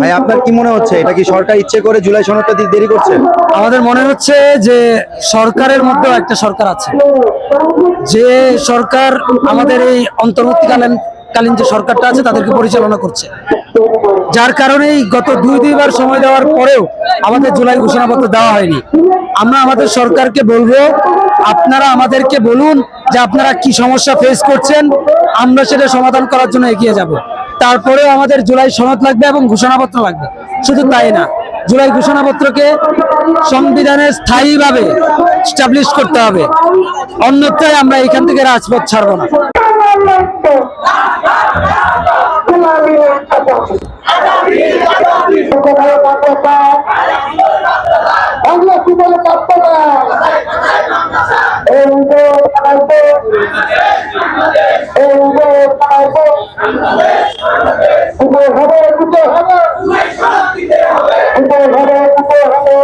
ভাই, আপনার কি মনে হচ্ছে? এটা কি সরকার ইচ্ছে করে জুলাই সনদটা দিতে দেরি করছে? আমাদের মনে হচ্ছে যে সরকারের মধ্যেও একটা সরকার আছে। যে সরকার আমাদের এই অন্তর্বর্তীকালীন কালীন যে সরকারটা আছে, তাদেরকে পরিচালনা করছে। যার কারণেই গত দুই দুইবার সময় দেওয়ার পরেও আমাদের জুলাই ঘোষণাপত্র দেওয়া হয়নি। আমরা আমাদের সরকারকে বলব, আপনারা আমাদেরকে বলুন যে আপনারা কি সমস্যা ফেস করছেন, আমরা সেটা সমাধান করার জন্য এগিয়ে যাব। তারপরেও আমাদের জুলাই সনদ লাগবে এবং ঘোষণাপত্র লাগবে। শুধু তাই না, জুলাই ঘোষণাপত্রকে সংবিধানে স্থায়ীভাবে স্টাবলিশ করতে হবে। অন্যথায় আমরা এখান থেকে রাজপথ ছাড়বো না। কোথায় বাংলা কি বলে কাপ্পানা এই যে পালাইবো এই যে পালাইবো উঠে হবে উঠে হবে উঠে হবে উঠে হবে